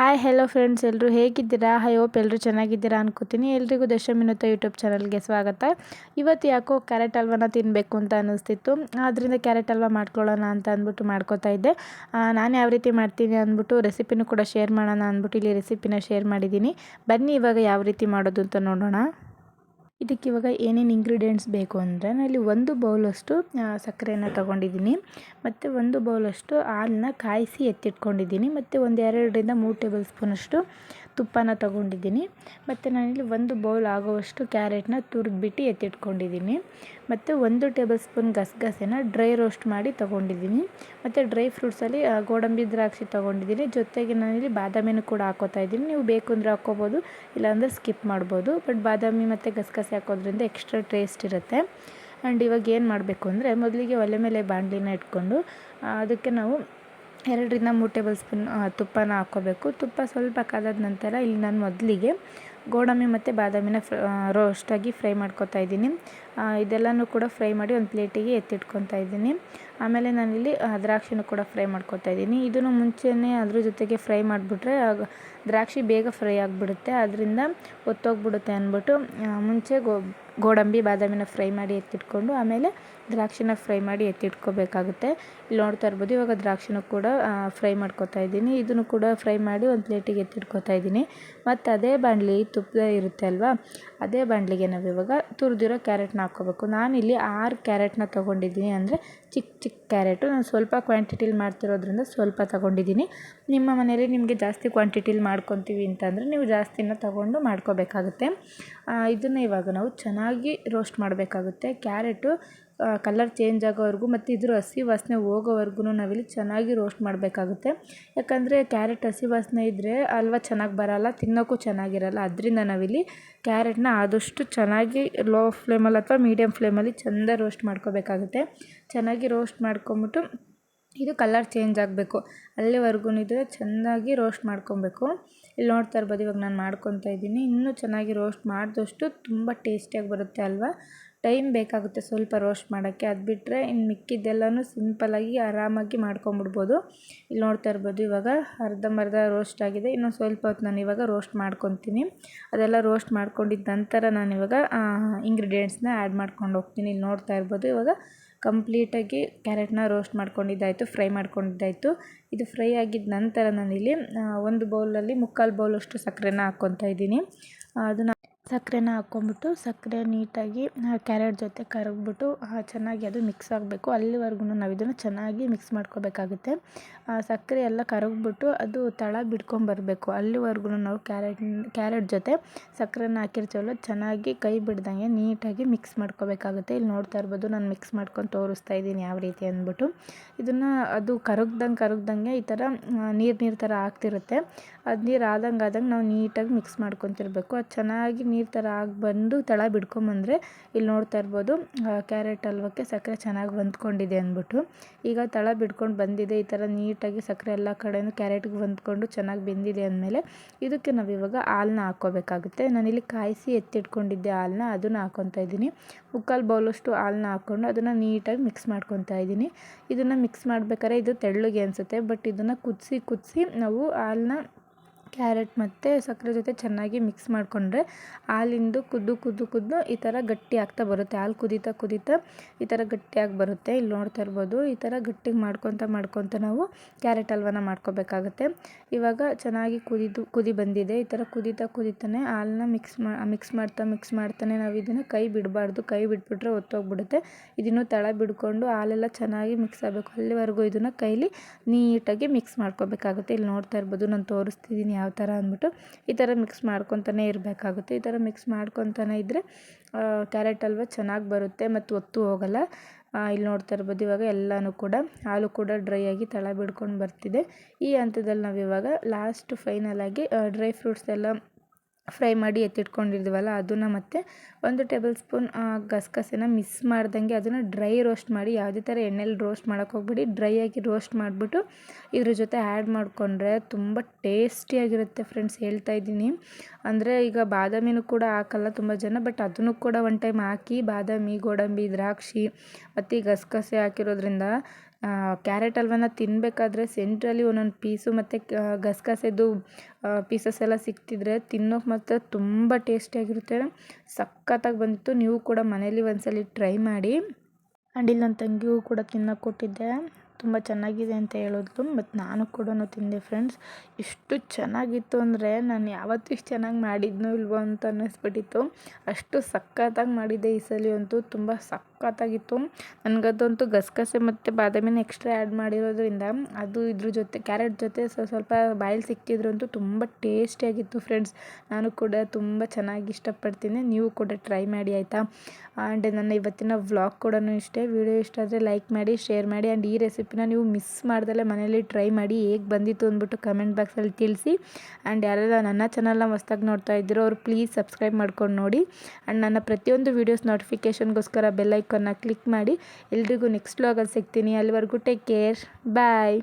Hi hello friends ಎಲ್ಲರೂ ಹೇಗಿದ್ದೀರಾ? High hope ಎಲ್ಲರೂ ಚೆನ್ನಾಗಿದ್ದೀರಾ ಅನ್ಕೋತೀನಿ. ಎಲ್ರಿಗೂ ದಶಮಿನುತ ಯೂಟ್ಯೂಬ್ ಚಾನಲ್ಗೆ ಸ್ವಾಗತ. ಇವತ್ತು ಯಾಕೋ ಕ್ಯಾರೆಟ್ ಹಲ್ವಾನ ತಿನ್ನಬೇಕು ಅಂತ ಅನ್ನಿಸ್ತಿತ್ತು ಆದ್ದರಿಂದ ಕ್ಯಾರೆಟ್ ಹಲ್ವ ಮಾಡ್ಕೊಳ್ಳೋಣ ಅಂತ ಅಂದ್ಬಿಟ್ಟು ಮಾಡ್ಕೋತಾ ಇದ್ದೆ. ನಾನು ಯಾವ ರೀತಿ ಮಾಡ್ತೀನಿ ಅಂದ್ಬಿಟ್ಟು ರೆಸಿಪಿನೂ ಕೂಡ ಶೇರ್ ಮಾಡೋಣ ಅಂದ್ಬಿಟ್ಟು ಇಲ್ಲಿ ರೆಸಿಪಿನ ಶೇರ್ ಮಾಡಿದ್ದೀನಿ. ಬನ್ನಿ ಇವಾಗ ಯಾವ ರೀತಿ ಮಾಡೋದು ಅಂತ ನೋಡೋಣ. ಇದಕ್ಕೆ ಇವಾಗ ಏನೇನು ಇಂಗ್ರೀಡಿಯೆಂಟ್ಸ್ ಬೇಕು ಅಂದರೆ ನಾನು ಇಲ್ಲಿ ಒಂದು ಬೌಲಷ್ಟು ಸಕ್ಕರೆಯನ್ನು ತಗೊಂಡಿದ್ದೀನಿ. ಮತ್ತು ಒಂದು ಬೌಲಷ್ಟು ಹಾಲನ್ನ ಕಾಯಿಸಿ ಎತ್ತಿಟ್ಕೊಂಡಿದ್ದೀನಿ. ಮತ್ತು ಒಂದು ಎರಡರಿಂದ ಮೂರು ಟೇಬಲ್ ಸ್ಪೂನಷ್ಟು ತುಪ್ಪನ ತಗೊಂಡಿದ್ದೀನಿ. ಮತ್ತು ನಾನಿಲ್ಲಿ ಒಂದು ಬೌಲ್ ಆಗುವಷ್ಟು ಕ್ಯಾರೆಟ್ನ ತುರಿದ್ಬಿಟ್ಟು ಎತ್ತಿಟ್ಕೊಂಡಿದ್ದೀನಿ. ಮತ್ತು ಒಂದು ಟೇಬಲ್ ಸ್ಪೂನ್ ಗಸಗಸೆನ ಡ್ರೈ ರೋಸ್ಟ್ ಮಾಡಿ ತೊಗೊಂಡಿದ್ದೀನಿ. ಮತ್ತು ಡ್ರೈ ಫ್ರೂಟ್ಸಲ್ಲಿ ಗೋಡಂಬಿ ದ್ರಾಕ್ಷಿ ತೊಗೊಂಡಿದ್ದೀನಿ. ಜೊತೆಗೆ ನಾನಿಲ್ಲಿ ಬಾದಾಮಿನೂ ಕೂಡ ಹಾಕೋತಾ ಇದ್ದೀನಿ. ನೀವು ಬೇಕು ಅಂದರೆ ಹಾಕ್ಕೋಬೋದು ಇಲ್ಲಾಂದರೆ ಸ್ಕಿಪ್ ಮಾಡ್ಬೋದು. ಬಟ್ ಬಾದಾಮಿ ಮತ್ತು ಗಸಗಸೆ ಹಾಕೋದ್ರಿಂದ ಎಕ್ಸ್ಟ್ರಾ ಟೇಸ್ಟ್ ಇರುತ್ತೆ. ಆ್ಯಂಡ್ ಇವಾಗ ಏನು ಮಾಡಬೇಕು ಅಂದರೆ, ಮೊದಲಿಗೆ ಒಲೆ ಮೇಲೆ ಬಾಂಡ್ಲಿನ ಇಟ್ಕೊಂಡು ಅದಕ್ಕೆ ನಾವು ಎರಡರಿಂದ ಮೂರು ಟೇಬಲ್ ಸ್ಪೂನ್ ತುಪ್ಪನ ಹಾಕ್ಕೋಬೇಕು. ತುಪ್ಪ ಸ್ವಲ್ಪ ಕಾದಾದ ನಂತರ ಇಲ್ಲಿ ನಾನು ಮೊದಲಿಗೆ ಗೋಡಂಬಿ ಮತ್ತು ಬಾದಾಮಿನ ಫ್ರ ರೋಸ್ಟಾಗಿ ಫ್ರೈ ಮಾಡ್ಕೊತಾ ಇದ್ದೀನಿ. ಇದೆಲ್ಲನೂ ಕೂಡ ಫ್ರೈ ಮಾಡಿ ಒಂದು ಪ್ಲೇಟಿಗೆ ಎತ್ತಿಟ್ಕೊತಾ ಇದ್ದೀನಿ. ಆಮೇಲೆ ನಾನಿಲ್ಲಿ ದ್ರಾಕ್ಷಿನೂ ಕೂಡ ಫ್ರೈ ಮಾಡ್ಕೊತಾ ಇದ್ದೀನಿ. ಇದನ್ನು ಮುಂಚೆನೇ ಅದ್ರ ಜೊತೆಗೆ ಫ್ರೈ ಮಾಡಿಬಿಟ್ರೆ ದ್ರಾಕ್ಷಿ ಬೇಗ ಫ್ರೈ ಆಗಿಬಿಡುತ್ತೆ. ಅದರಿಂದ ಒತ್ತೋಗ್ಬಿಡುತ್ತೆ ಅಂದ್ಬಿಟ್ಟು ಮುಂಚೆ ಗೋ ಗೋಡಂಬಿ, ಬಾದಾಮಿನ ಫ್ರೈ ಮಾಡಿ ಎತ್ತಿಟ್ಕೊಂಡು, ಆಮೇಲೆ ದ್ರಾಕ್ಷಿನ ಫ್ರೈ ಮಾಡಿ ಎತ್ತಿಟ್ಕೋಬೇಕಾಗುತ್ತೆ. ಇಲ್ಲಿ ನೋಡ್ತಾ ಇರ್ಬೋದು, ಇವಾಗ ದ್ರಾಕ್ಷಿನ ಕೂಡ ಫ್ರೈ ಮಾಡ್ಕೊತಾ ಇದ್ದೀನಿ. ಇದನ್ನು ಕೂಡ ಫ್ರೈ ಮಾಡಿ ಒಂದು ಪ್ಲೇಟಿಗೆ ಎತ್ತಿಟ್ಕೊತಾ ಇದ್ದೀನಿ. ಮತ್ತು ಅದೇ ಬಾಣಲಿ ತುಪ್ಪ ಇರುತ್ತೆ ಅಲ್ವಾ? ಅದೇ ಬಾಣಲಿಗೆ ನಾವು ಇವಾಗ ತುರಿದಿರೋ ಕ್ಯಾರೆಟ್ನ ಹಾಕ್ಕೋಬೇಕು. ನಾನಿಲ್ಲಿ ಆರು ಕ್ಯಾರೆಟ್ನ ತೊಗೊಂಡಿದ್ದೀನಿ. ಅಂದರೆ ಚಿಕ್ಕ ಚಿಕ್ಕ ಕ್ಯಾರೆಟು. ನಾನು ಸ್ವಲ್ಪ ಕ್ವಾಂಟಿಟಿಲಿ ಮಾಡ್ತಿರೋದ್ರಿಂದ ಸ್ವಲ್ಪ ತೊಗೊಂಡಿದ್ದೀನಿ. ನಿಮ್ಮ ಮನೇಲಿ ನಿಮಗೆ ಜಾಸ್ತಿ ಕ್ವಾಂಟಿಟಿಲಿ ಮಾಡ್ಕೊತೀವಿ ಅಂತಂದರೆ ನೀವು ಜಾಸ್ತಿನ ತೊಗೊಂಡು ಮಾಡ್ಕೋಬೇಕಾಗುತ್ತೆ. ಇದನ್ನು ಇವಾಗ ನಾವು ಚೆನ್ನಾಗಿ ರೋಸ್ಟ್ ಮಾಡಬೇಕಾಗುತ್ತೆ. ಕ್ಯಾರೆಟು ಕಲರ್ ಚೇಂಜ್ ಆಗೋವರೆಗೂ ಮತ್ತು ಇದ್ರ ಹಸಿ ವಾಸನೆ ಹೋಗೋವರೆಗೂ ನಾವಿಲ್ಲಿ ಚೆನ್ನಾಗಿ ರೋಸ್ಟ್ ಮಾಡಬೇಕಾಗುತ್ತೆ. ಯಾಕಂದರೆ ಕ್ಯಾರೆಟ್ ಹಸಿ ವಾಸನೆ ಇದ್ದರೆ ಹಲ್ವ ಚೆನ್ನಾಗಿ ಬರೋಲ್ಲ ತಿನ್ನೋಕ್ಕೂ ಚೆನ್ನಾಗಿರಲ್ಲ. ಅದರಿಂದ ನಾವಿಲ್ಲಿ ಕ್ಯಾರೆಟ್ನ ಆದಷ್ಟು ಚೆನ್ನಾಗಿ ಲೋ ಫ್ಲೇಮಲ್ಲಿ ಅಥವಾ ಮೀಡಿಯಮ್ ಫ್ಲೇಮಲ್ಲಿ ಚೆಂದ ರೋಸ್ಟ್ ಮಾಡ್ಕೋಬೇಕಾಗುತ್ತೆ. ಚೆನ್ನಾಗಿ ರೋಸ್ಟ್ ಮಾಡ್ಕೊಂಬಿಟ್ಟು ಇದು ಕಲರ್ ಚೇಂಜ್ ಆಗಬೇಕು. ಅಲ್ಲಿವರೆಗೂ ಇದ್ರೆ ಚೆನ್ನಾಗಿ ರೋಸ್ಟ್ ಮಾಡ್ಕೊಬೇಕು. ಇಲ್ಲಿ ನೋಡ್ತಾ ಇರ್ಬೋದು ಇವಾಗ ನಾನು ಮಾಡ್ಕೊತಾ ಇದ್ದೀನಿ. ಇನ್ನೂ ಚೆನ್ನಾಗಿ ರೋಸ್ಟ್ ಮಾಡಿದಷ್ಟು ತುಂಬ ಟೇಸ್ಟಿಯಾಗಿ ಬರುತ್ತೆ ಅಲ್ವಾ? ಟೈಮ್ ಬೇಕಾಗುತ್ತೆ ಸ್ವಲ್ಪ ರೋಸ್ಟ್ ಮಾಡೋಕ್ಕೆ. ಅದು ಬಿಟ್ಟರೆ ಇನ್ನು ಮಿಕ್ಕಿದ್ದೆಲ್ಲನೂ ಸಿಂಪಲ್ಲಾಗಿ ಆರಾಮಾಗಿ ಮಾಡ್ಕೊಂಬಿಡ್ಬೋದು. ಇಲ್ಲಿ ನೋಡ್ತಾ ಇರ್ಬೋದು ಇವಾಗ ಅರ್ಧಂಬರ್ಧ ರೋಸ್ಟ್ ಆಗಿದೆ. ಇನ್ನೊಂದು ಸ್ವಲ್ಪ ಹೊತ್ತು ನಾನು ಇವಾಗ ರೋಸ್ಟ್ ಮಾಡ್ಕೊತೀನಿ. ಅದೆಲ್ಲ ರೋಸ್ಟ್ ಮಾಡ್ಕೊಂಡಿದ್ದ ನಂತರ ನಾನು ಇವಾಗ ಇಂಗ್ರೀಡಿಯೆಂಟ್ಸ್ನ ಆ್ಯಡ್ ಮಾಡ್ಕೊಂಡು ಹೋಗ್ತೀನಿ. ಇಲ್ಲಿ ನೋಡ್ತಾ ಇರ್ಬೋದು ಇವಾಗ ಕಂಪ್ಲೀಟಾಗಿ ಕ್ಯಾರೆಟ್ನ ರೋಸ್ಟ್ ಮಾಡ್ಕೊಂಡಿದ್ದಾಯಿತು ಫ್ರೈ ಮಾಡ್ಕೊಂಡಿದ್ದಾಯಿತು. ಇದು ಫ್ರೈ ಆಗಿದ್ದ ನಂತರ ನಾನಿಲ್ಲಿ ಒಂದು ಬೌಲಲ್ಲಿ ಮುಕ್ಕಾಲು ಬೌಲಷ್ಟು ಸಕ್ಕರೆನ ಹಾಕ್ಕೊತಾ ಇದ್ದೀನಿ. ಅದನ್ನು ಸಕ್ಕರೆನ ಹಾಕ್ಕೊಂಬಿಟ್ಟು ಸಕ್ಕರೆ ನೀಟಾಗಿ ಕ್ಯಾರೆಟ್ ಜೊತೆ ಕರಗ್ಬಿಟ್ಟು ಚೆನ್ನಾಗಿ ಅದು ಮಿಕ್ಸ್ ಆಗಬೇಕು. ಅಲ್ಲಿವರೆಗೂ ನಾವು ಇದನ್ನು ಚೆನ್ನಾಗಿ ಮಿಕ್ಸ್ ಮಾಡ್ಕೋಬೇಕಾಗುತ್ತೆ. ಸಕ್ಕರೆ ಎಲ್ಲ ಕರಗ್ಬಿಟ್ಟು ಅದು ತಳ ಬಿಡ್ಕೊಂಬರಬೇಕು ಅಲ್ಲಿವರೆಗೂ ನಾವು ಕ್ಯಾರೆಟ್ ಕ್ಯಾರೆಟ್ ಜೊತೆ ಸಕ್ಕರೆನ ಹಾಕಿರ್ತೀವಲ್ಲ ಚೆನ್ನಾಗಿ ಕೈ ಬಿಡ್ದಂಗೆ ನೀಟಾಗಿ ಮಿಕ್ಸ್ ಮಾಡ್ಕೋಬೇಕಾಗುತ್ತೆ. ಇಲ್ಲಿ ನೋಡ್ತಾ ಇರ್ಬೋದು, ನಾನು ಮಿಕ್ಸ್ ಮಾಡ್ಕೊಂಡು ತೋರಿಸ್ತಾ ಇದ್ದೀನಿ ಯಾವ ರೀತಿ ಅಂದ್ಬಿಟ್ಟು. ಇದನ್ನು ಅದು ಕರಗ್ದಂಗೆ ಕರಗ್ದಂಗೆ ಈ ಥರ ನೀರು ನೀರು ಥರ ಆಗ್ತಿರುತ್ತೆ. ಅದು ನೀರು ಆದಂಗೆ ಆದಂಗೆ ನಾವು ನೀಟಾಗಿ ಮಿಕ್ಸ್ ಮಾಡ್ಕೊತಿರ್ಬೇಕು. ಅದು ಚೆನ್ನಾಗಿ ನೀರು ಥರ ಆಗಿ ಬಂದು ತಳ ಬಿಡ್ಕೊಂಬಂದರೆ ಇಲ್ಲಿ ನೋಡ್ತಾ ಇರ್ಬೋದು ಕ್ಯಾರೆಟ್ ಹಲ್ವಕ್ಕೆ ಸಕ್ಕರೆ ಚೆನ್ನಾಗಿ ಹೊಂದ್ಕೊಂಡಿದೆ ಅಂದ್ಬಿಟ್ಟು. ಈಗ ತಳ ಬಿಡ್ಕೊಂಡು ಬಂದಿದೆ, ಈ ಥರ ನೀಟಾಗಿ ಸಕ್ಕರೆ ಎಲ್ಲ ಕಡೆಯೂ ಕ್ಯಾರೆಟ್ಗೆ ಹೊಂದ್ಕೊಂಡು ಚೆನ್ನಾಗಿ ಬೆಂದಿದೆ ಅಂದಮೇಲೆ ಇದಕ್ಕೆ ನಾವು ಇವಾಗ ಹಾಲನ್ನ ಹಾಕ್ಕೋಬೇಕಾಗುತ್ತೆ. ನಾನಿಲ್ಲಿ ಕಾಯಿಸಿ ಎತ್ತಿಟ್ಕೊಂಡಿದ್ದೆ ಹಾಲನ್ನ ಅದನ್ನು ಹಾಕ್ಕೊತಾ ಇದ್ದೀನಿ. ಮುಕ್ಕಾಲು ಬೌಲಷ್ಟು ಹಾಲನ್ನ ಹಾಕ್ಕೊಂಡು ಅದನ್ನು ನೀಟಾಗಿ ಮಿಕ್ಸ್ ಮಾಡ್ಕೊತಾ ಇದ್ದೀನಿ. ಇದನ್ನು ಮಿಕ್ಸ್ ಮಾಡ್ಬೇಕಾದ್ರೆ ಇದು ತೆಳ್ಳಗೆ ಅನಿಸುತ್ತೆ, ಬಟ್ ಇದನ್ನು ಕುದಿಸಿ ಕುದಿಸಿ ನಾವು ಹಾಲನ್ನ ಕ್ಯಾರೆಟ್ ಮತ್ತು ಸಕ್ಕರೆ ಜೊತೆ ಚೆನ್ನಾಗಿ ಮಿಕ್ಸ್ ಮಾಡಿಕೊಂಡ್ರೆ ಹಾಲಿಂದು ಕುದ್ದು ಕುದ್ದು ಕುದ್ದು ಈ ಥರ ಗಟ್ಟಿ ಆಗ್ತಾ ಬರುತ್ತೆ. ಹಾಲು ಕುದೀತಾ ಕುದೀತಾ ಈ ಥರ ಗಟ್ಟಿಯಾಗಿ ಬರುತ್ತೆ. ಇಲ್ಲಿ ನೋಡ್ತಾ ಇರ್ಬೋದು ಈ ಥರ ಗಟ್ಟಿಗೆ ಮಾಡ್ಕೊತ ಮಾಡ್ಕೊತ ನಾವು ಕ್ಯಾರೆಟ್ ಹಲ್ವನ ಮಾಡ್ಕೋಬೇಕಾಗತ್ತೆ. ಇವಾಗ ಚೆನ್ನಾಗಿ ಕುದಿದು ಕುದಿ ಬಂದಿದೆ. ಈ ಥರ ಕುದೀತಾ ಕುದೀತಾನೆ ಹಾಲನ್ನ ಮಿಕ್ಸ್ ಮಾ ಮಿಕ್ಸ್ ಮಾಡ್ತಾ ಮಿಕ್ಸ್ ಮಾಡ್ತಾನೆ ನಾವು ಇದನ್ನು ಕೈ ಬಿಡಬಾರ್ದು. ಕೈ ಬಿಟ್ಬಿಟ್ರೆ ಒತ್ತೋಗ್ಬಿಡುತ್ತೆ. ಇದನ್ನು ತಳ ಬಿಡ್ಕೊಂಡು ಹಾಲೆಲ್ಲ ಚೆನ್ನಾಗಿ ಮಿಕ್ಸ್ ಆಗಬೇಕು. ಅಲ್ಲಿವರೆಗೂ ಇದನ್ನು ಕೈಲಿ ನೀಟಾಗಿ ಮಿಕ್ಸ್ ಮಾಡ್ಕೋಬೇಕಾಗುತ್ತೆ. ಇಲ್ಲಿ ನೋಡ್ತಾ ಇರ್ಬೋದು ನಾನು ತೋರಿಸ್ತಿದ್ದೀನಿ ಯಾವ ಥರ ಅಂದ್ಬಿಟ್ಟು ಈ ಥರ ಮಿಕ್ಸ್ ಮಾಡ್ಕೊತಾನೆ ಇರಬೇಕಾಗುತ್ತೆ. ಈ ಥರ ಮಿಕ್ಸ್ ಮಾಡ್ಕೊತಾನೆ ಇದ್ದರೆ ಕ್ಯಾರೆಟ್ ಹಲ್ವ ಚೆನ್ನಾಗಿ ಬರುತ್ತೆ ಮತ್ತು ಒತ್ತು ಹೋಗಲ್ಲ. ಇಲ್ಲಿ ನೋಡ್ತಾ ಇರ್ಬೋದು ಇವಾಗ ಎಲ್ಲನೂ ಕೂಡ ಹಾಲು ಕೂಡ ಡ್ರೈ ಆಗಿ ತಳ ಬಿಡ್ಕೊಂಡು ಬರ್ತಿದೆ. ಈ ಹಂತದಲ್ಲಿ ನಾವು ಇವಾಗ ಲಾಸ್ಟ್ ಫೈನಲ್ ಆಗಿ ಡ್ರೈ ಫ್ರೂಟ್ಸ್ ಎಲ್ಲ ಫ್ರೈ ಮಾಡಿ ಎತ್ತಿಟ್ಕೊಂಡಿದ್ವಲ್ಲ, ಅದನ್ನು ಮತ್ತು ಒಂದು ಟೇಬಲ್ ಸ್ಪೂನ್ ಗಸಗಸೆನ ಮಿಸ್ ಮಾಡ್ದಂಗೆ ಅದನ್ನು ಡ್ರೈ ರೋಸ್ಟ್ ಮಾಡಿ, ಯಾವುದೇ ಥರ ಎಣ್ಣೆಲಿ ರೋಸ್ಟ್ ಮಾಡೋಕ್ಕೆ ಹೋಗ್ಬೇಡಿ, ಡ್ರೈ ಆಗಿ ರೋಸ್ಟ್ ಮಾಡಿಬಿಟ್ಟು ಇದ್ರ ಜೊತೆ ಆ್ಯಡ್ ಮಾಡಿಕೊಂಡ್ರೆ ತುಂಬ ಟೇಸ್ಟಿಯಾಗಿರುತ್ತೆ ಫ್ರೆಂಡ್ಸ್, ಹೇಳ್ತಾ ಇದ್ದೀನಿ. ಅಂದರೆ ಈಗ ಬಾದಾಮಿನೂ ಕೂಡ ಹಾಕಲ್ಲ ತುಂಬ ಜನ, ಬಟ್ ಅದನ್ನು ಕೂಡ ಒನ್ ಟೈಮ್ ಹಾಕಿ, ಬಾದಾಮಿ, ಗೋಡಂಬಿ, ದ್ರಾಕ್ಷಿ ಮತ್ತು ಈ ಗಸಗಸೆ ಹಾಕಿರೋದ್ರಿಂದ ಕ್ಯಾರೆಟ್ ಹಲ್ವನ ತಿನ್ನಬೇಕಾದ್ರೆ ಸೆಂಟ್ರಲ್ಲಿ ಒಂದೊಂದು ಪೀಸು ಮತ್ತು ಗಸಗಸೆದು ಪೀಸಸ್ ಎಲ್ಲ ಸಿಕ್ತಿದ್ರೆ ತಿನ್ನೋಕೆ ಮಾತ್ರ ತುಂಬ ಟೇಸ್ಟಿಯಾಗಿರುತ್ತೆ ಸಖತ್ತಾಗಿ ಬಂದಿತ್ತು. ನೀವು ಕೂಡ ಮನೇಲಿ ಒಂದ್ಸಲ ಟ್ರೈ ಮಾಡಿ. ಆ್ಯಂಡ್ ಇಲ್ಲಿ ನನ್ನ ತಂಗಿಗೂ ಕೂಡ ತಿನ್ನೋಕೆ ಕೊಟ್ಟಿದ್ದೆ. ತುಂಬ ಚೆನ್ನಾಗಿದೆ ಅಂತ ಹೇಳೋದು. ಮತ್ತು ನಾನು ಕೂಡ ತಿಂದೆ ಫ್ರೆಂಡ್ಸ್ ಎಷ್ಟು ಚೆನ್ನಾಗಿತ್ತು ಅಂದರೆ ನಾನು ಯಾವತ್ತೂ ಇಷ್ಟು ಚೆನ್ನಾಗಿ ಮಾಡಿದ್ನೋ ಇಲ್ವೋ ಅಂತ ಅನ್ನಿಸ್ಬಿಟ್ಟಿತ್ತು. ಅಷ್ಟು ಸಖತ್ತಾಗಿ ಮಾಡಿದ್ದೆ ಈ ಸಲ ಅಂತೂ ತುಂಬ ಸಖತ್ತಾಗಿತ್ತು ನನಗದಂತೂ ಗಸಗಸೆ ಮತ್ತು ಬಾದಾಮಿನ ಎಕ್ಸ್ಟ್ರಾ ಆ್ಯಡ್ ಮಾಡಿರೋದ್ರಿಂದ ಅದು ಇದ್ರ ಜೊತೆ ಕ್ಯಾರೆಟ್ ಜೊತೆ ಸ್ವಲ್ಪ ಬಾಯಲ್ಲಿ ಸಿಕ್ಕಿದ್ರಂತೂ ತುಂಬ ಟೇಸ್ಟಿಯಾಗಿತ್ತು ಫ್ರೆಂಡ್ಸ್ ನಾನು ಕೂಡ ತುಂಬ ಚೆನ್ನಾಗಿ ಇಷ್ಟಪಡ್ತೀನಿ. ನೀವು ಕೂಡ ಟ್ರೈ ಮಾಡಿ ಆಯಿತಾ? ಆ್ಯಂಡ್ ನನ್ನ ಇವತ್ತಿನ ವ್ಲಾಗ್ ಕೂಡ ಇಷ್ಟೇ. ವಿಡಿಯೋ ಇಷ್ಟ ಆದರೆ ಲೈಕ್ ಮಾಡಿ ಶೇರ್ ಮಾಡಿ ಆ್ಯಂಡ್ ಈ ರೆಸಿಪಿನ ನೀವು ಮಿಸ್ ಮಾಡ್ದಲ್ಲೇ ಮನೇಲಿ ಟ್ರೈ ಮಾಡಿ ಹೇಗೆ ಬಂದಿತ್ತು ಅಂದ್ಬಿಟ್ಟು ಕಮೆಂಟ್ ಬಾಕ್ಸಲ್ಲಿ ತಿಳಿಸಿ. ಆ್ಯಂಡ್ ಯಾರೆಲ್ಲ ನನ್ನ ಚಾನಲ್ನ ಹೊಸ್ದಾಗಿ ನೋಡ್ತಾ ಇದ್ದೀರೋ ಅವ್ರು ಪ್ಲೀಸ್ ಸಬ್ಸ್ಕ್ರೈಬ್ ಮಾಡ್ಕೊಂಡು ನೋಡಿ. ಆ್ಯಂಡ್ ನನ್ನ ಪ್ರತಿಯೊಂದು ವೀಡಿಯೋಸ್ ನೋಟಿಫಿಕೇಷನ್ಗೋಸ್ಕರ ಬೆಲ್ಲೈಕನ್ನ ಕ್ಲಿಕ್ ಮಾಡಿ ಎಲ್ರಿಗೂ ನೆಕ್ಸ್ಟ್ ವ್ಲಾಗಲ್ಲಿ ಸಿಗ್ತೀನಿ. ಅಲ್ಲಿವರೆಗೂ ಟೇಕ್ ಕೇರ್ ಬಾಯ್